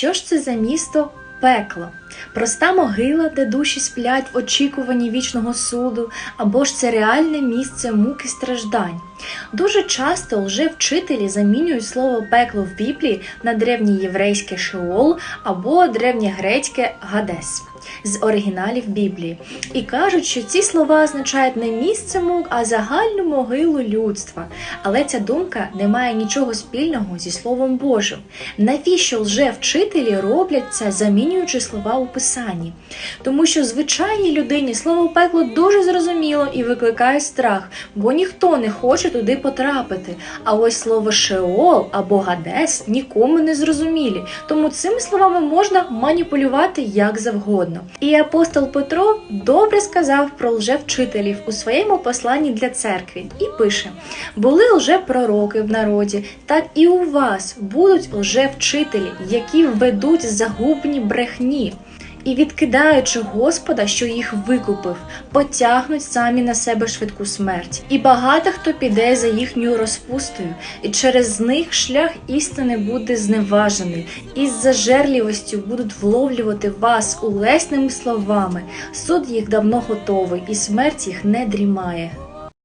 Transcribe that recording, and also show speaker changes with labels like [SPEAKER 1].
[SPEAKER 1] Що ж це за місто пекло? Проста могила, де душі сплять в очікуванні вічного суду, або ж це реальне місце муки страждань. Дуже часто лжевчителі замінюють слово пекло в Біблії на древньоєврейське шеол або древньогрецьке гадес з оригіналів Біблії і кажуть, що ці слова означають не місце мук, а загальну могилу людства. Але ця думка не має нічого спільного зі Словом Божим. Навіщо лжевчителі роблять це, замінюючи слова у писанні? Тому що звичайній людині слово пекло дуже зрозуміло і викликає страх, бо ніхто не хоче туди потрапити. А ось слово Шеол або Гадес нікому не зрозумілі, тому цими словами можна маніпулювати як завгодно. І апостол Петро добре сказав про лжевчителів у своєму посланні для церкви і пише: були лжепророки в народі, так і у вас будуть лжевчителі, які введуть загубні брехні. І, відкидаючи Господа, що їх викупив, потягнуть самі на себе швидку смерть. І багато хто піде за їхньою розпустою, і через них шлях істини буде зневажений, і з зажерливостю будуть вловлювати вас улесними словами. Суд їх давно готовий, і смерть їх не дрімає.